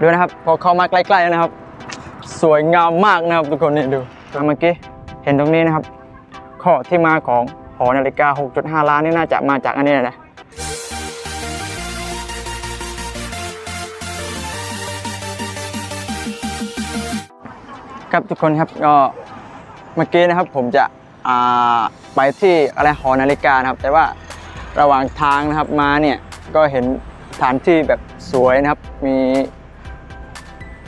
ดูนะครับ พอเข้ามาใกล้ๆแล้วนะครับ สวยงามมากนะครับทุกคนนี่ดูเมื่อกี้เห็นตรงนี้นะครับ ข้อที่มาของหอนาฬิกา 6.5 ล้านนี่น่าจะมาจากอันนี้แหละครับทุกคนครับก็เมื่อกี้นะครับผมจะไปที่อะไรหอนาฬิกานะครับ แต่ว่าระหว่างทางนะครับมาเนี่ยก็เห็นสถานที่แบบสวยนะครับ มี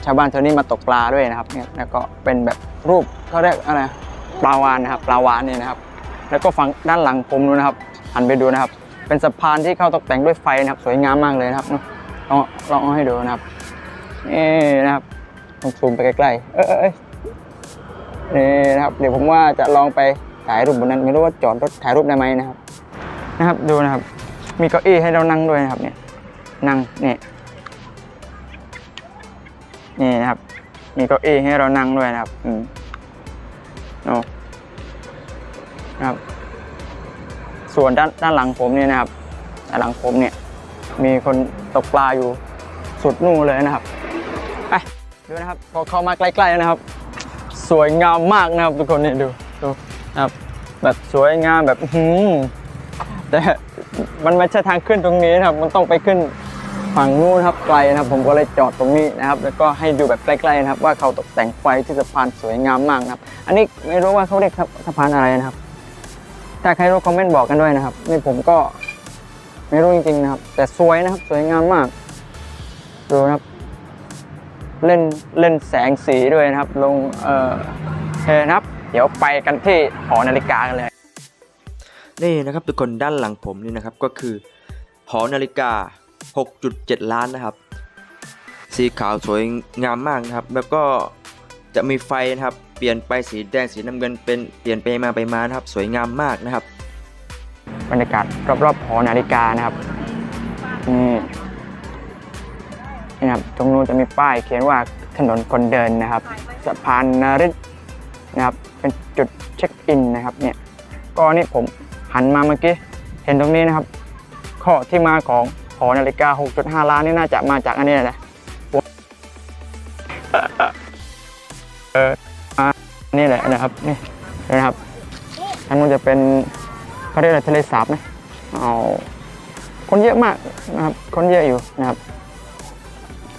ชาวบ้านแถวนี้มาตกปลาด้วยนะครับเนี่ยแล้วก็เป็นแบบรูปเขาเรียกอะไรปลาวานนะครับปลาวานนี่นะครับ แล้วก็ฝั่งด้านหลังผมดูนะครับหันไปดูนะครับ เป็นสะพานที่เขาตกแต่งด้วยไฟนะครับสวยงามมากเลยนะครับลองลองเอาให้ดูนะครับนี่นะครับลองซูมไปใกล้ๆเอยเอยเอยนี่นะครับ เดี๋ยวผมว่าจะลองไปถ่ายรูปบนนั้นไม่รู้ว่าจอดรถถ่ายรูปได้ไหมนะครับ นะครับดูนะครับ มีเก้าอี้ให้เรานั่งด้วยนะครับเนี่ยนั่งเนี่ย นี่นะครับ มีเก้าอี้ให้เรานั่งด้วยนะครับ อืมโอ้นะครับ ส่วนด้านด้านหลังผมเนี่ยนะครับด้านหลังผมเนี่ย มีคนตกปลาอยู่สุดนู่นเลยนะครับไปดูนะครับ พอเข้ามาใกล้ๆแล้วนะครับ สวยงามมากนะครับ ทุกคนเนี่ยดูดูนะครับ แบบสวยงามแบบหือแต่มันไม่ใช่ทางขึ้นตรงนี้นะครับ มันต้องไปขึ้น ฝั่งนู้นครับไกลนะครับ ผมก็เลยจอดตรงนี้นะครับ แล้วก็ให้ดูแบบใกล้ๆนะครับว่าเขาตกแต่งไฟที่สะพานสวยงามมากนะครับ อันนี้ไม่รู้ว่าเขาเรียกสะพานอะไรนะครับ ถ้าใครรู้คอมเมนต์บอกกันด้วยนะครับ นี่ผมก็ไม่รู้จริงๆนะครับ แต่สวยนะครับสวยงามมาก ดูนะครับ เล่นเล่นแสงสีด้วยนะครับ ลงเออเคนะครับ เดี๋ยวไปกันที่หอนาฬิกากันเลยนี่นะครับทุกคนด้านหลังผมนี่นะครับก็คือหอนาฬิกา 6.7 ล้านนะครับ สีขาวสวยงามมากนะครับ แล้วก็จะมีไฟนะครับ เปลี่ยนไปสีแดงสีน้ำเงินเป็นเปลี่ยนไปมาไปมานะครับ สวยงามมากนะครับ บรรยากาศรอบๆหอนาฬิกานะครับนี่นะครับตรงนู้นจะมีป้ายเขียนว่าถนนคนเดินนะครับสะพานนาริตนะครับเป็นจุดเช็คอินนะครับเนี่ยก็นี่ผมหันมาเมื่อกี้เห็นตรงนี้นะครับ ข้อที่มาของ หอนาฬิกา 6.5 ล้านนี่น่าจะมาจากอันนี้แหละเออนี่แหละนะครับ นี่นะครับทางนู้นจะเป็นเขาเรียกอะไรทะเลสาบนะเอาคนเยอะมากนะครับ คนเยอะอยู่นะครับ